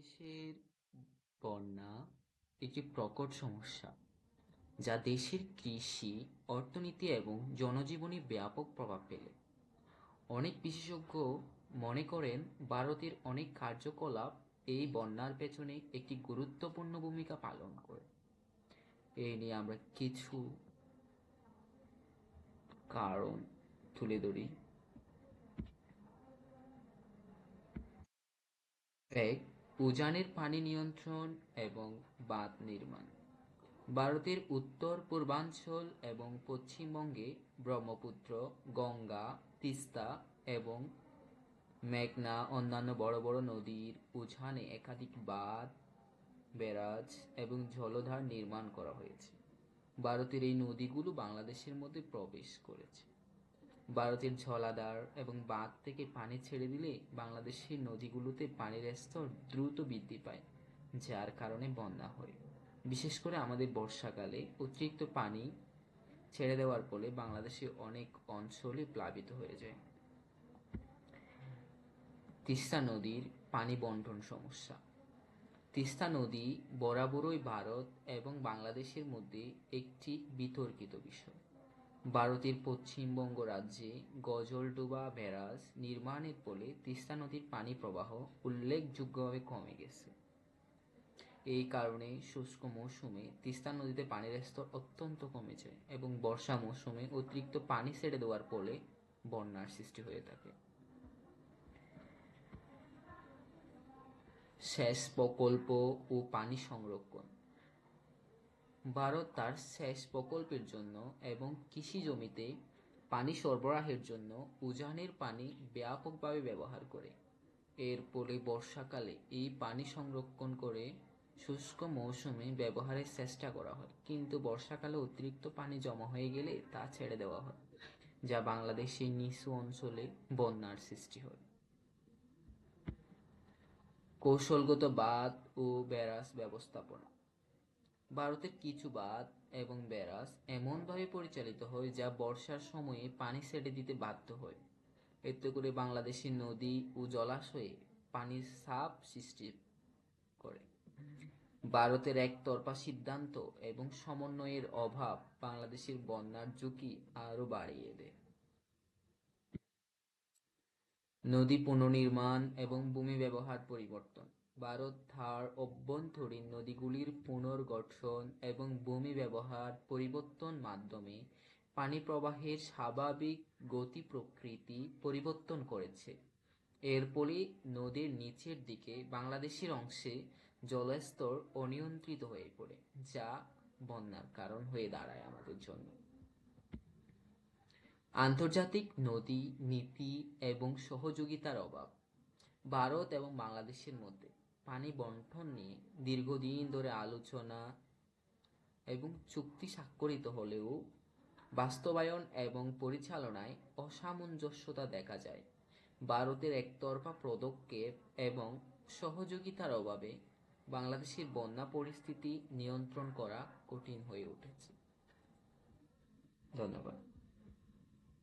বাংলাদেশের বন্যা একটি প্রকট সমস্যা, যা দেশের কৃষি, অর্থনীতি এবং জনজীবনে ব্যাপক প্রভাব ফেলে। অনেক বিশেষজ্ঞ মনে করেন ভারতের অনেক কার্যকলাপ এই বন্যার পেছনে একটি গুরুত্বপূর্ণ ভূমিকা পালন করে। এই নিয়ে আমরা কিছু কারণ তুলে ধরি। এক উজানের পানি নিয়ন্ত্রণ এবং বাঁধ নির্মাণ। ভারতের উত্তর, পূর্বাঞ্চল এবং পশ্চিমবঙ্গে ব্রহ্মপুত্র, গঙ্গা, তিস্তা এবং মেঘনা অন্যান্য বড় বড় নদীর উজানে একাধিক বাঁধ, ব্যারাজ এবং জলধার নির্মাণ করা হয়েছে। ভারতের এই নদীগুলো বাংলাদেশের মধ্যে প্রবেশ করেছে। ভারতের জলাধার এবং বাঁধ থেকে পানি ছেড়ে দিলে বাংলাদেশের নদীগুলোতে পানির স্তর দ্রুত বৃদ্ধি পায়, যার কারণে বন্যা হয়। বিশেষ করে আমাদের বর্ষাকালে অতিরিক্ত পানি ছেড়ে দেওয়ার ফলে বাংলাদেশের অনেক অঞ্চলে প্লাবিত হয়ে যায়। তিস্তা নদীর পানি বন্টন সমস্যা। তিস্তা নদী বরাবরই ভারত এবং বাংলাদেশের মধ্যে একটি বিতর্কিত বিষয়। ভারতের পশ্চিমবঙ্গ রাজ্যে গজলডোবা ব্যারাজ নির্মাণের ফলে তিস্তা নদীর পানি প্রবাহ উল্লেখযোগ্যভাবে কমে গেছে। এই কারণে শুষ্ক মৌসুমে তিস্তা নদীতে পানির স্তর অত্যন্ত কমে যায় এবং বর্ষা মৌসুমে অতিরিক্ত পানি ছেড়ে দেওয়ার ফলে বন্যার সৃষ্টি হয়ে থাকে। সেচ প্রকল্প ও পানি সংরক্ষণ ভারত তার সেচ প্রকল্পের জন্য এবং কৃষি জমিতে পানি সরবরাহের জন্য উজানের পানি ব্যাপকভাবে ব্যবহার করে। এর ফলে বর্ষাকালে এই পানি সংরক্ষণ করে শুষ্ক মৌসুমে ব্যবহারের চেষ্টা করা হয়। কিন্তু বর্ষাকালে অতিরিক্ত পানি জমা হয়ে গেলে তা ছেড়ে দেওয়া হয়, যা বাংলাদেশের নিচু অঞ্চলে বন্যার সৃষ্টি হয়। কৌশলগত বাঁধ ও ব্যারাস ব্যবস্থাপনা ভারতের কিছু বাঁধ এবং ব্যারাজ এমনভাবে পরিচালিত হয় যা বর্ষার সময়ে পানি ছেড়ে দিতে বাধ্য হয়। এতে করে বাংলাদেশের নদী ও জলাশয়ে পানির সাপ সৃষ্টি করে। ভারতের একতরফা সিদ্ধান্ত এবং সমন্বয়ের অভাব বাংলাদেশের বন্যার ঝুঁকি আরও বাড়িয়ে দেয়। নদী পুনর্নির্মাণ এবং ভূমি ব্যবহার পরিবর্তন। ভারত তার অভ্যন্তরীণ নদীগুলির পুনর্গঠন এবং ভূমি ব্যবহার পরিবর্তন মাধ্যমে পানি প্রবাহের স্বাভাবিক গতি প্রকৃতি পরিবর্তন করেছে। এর ফলে নদীর নিচের দিকে বাংলাদেশের অংশে জলস্তর অনিয়ন্ত্রিত হয়ে পড়ে, যা বন্যার কারণ হয়ে দাঁড়ায় আমাদের জন্য। আন্তর্জাতিক নদী, নীতি এবং সহযোগিতার অভাব। ভারত এবং বাংলাদেশের মধ্যে পানি বন্টন নিয়ে দীর্ঘদিন ধরে আলোচনা এবং চুক্তি স্বাক্ষরিত হলেও বাস্তবায়ন এবং পরিচালনায় অসামঞ্জস্যতা দেখা যায়। ভারতের একতরফা পদক্ষেপ এবং সহযোগিতার অভাবে বাংলাদেশের বন্যা পরিস্থিতি নিয়ন্ত্রণ করা কঠিন হয়ে উঠেছে। ধন্যবাদ।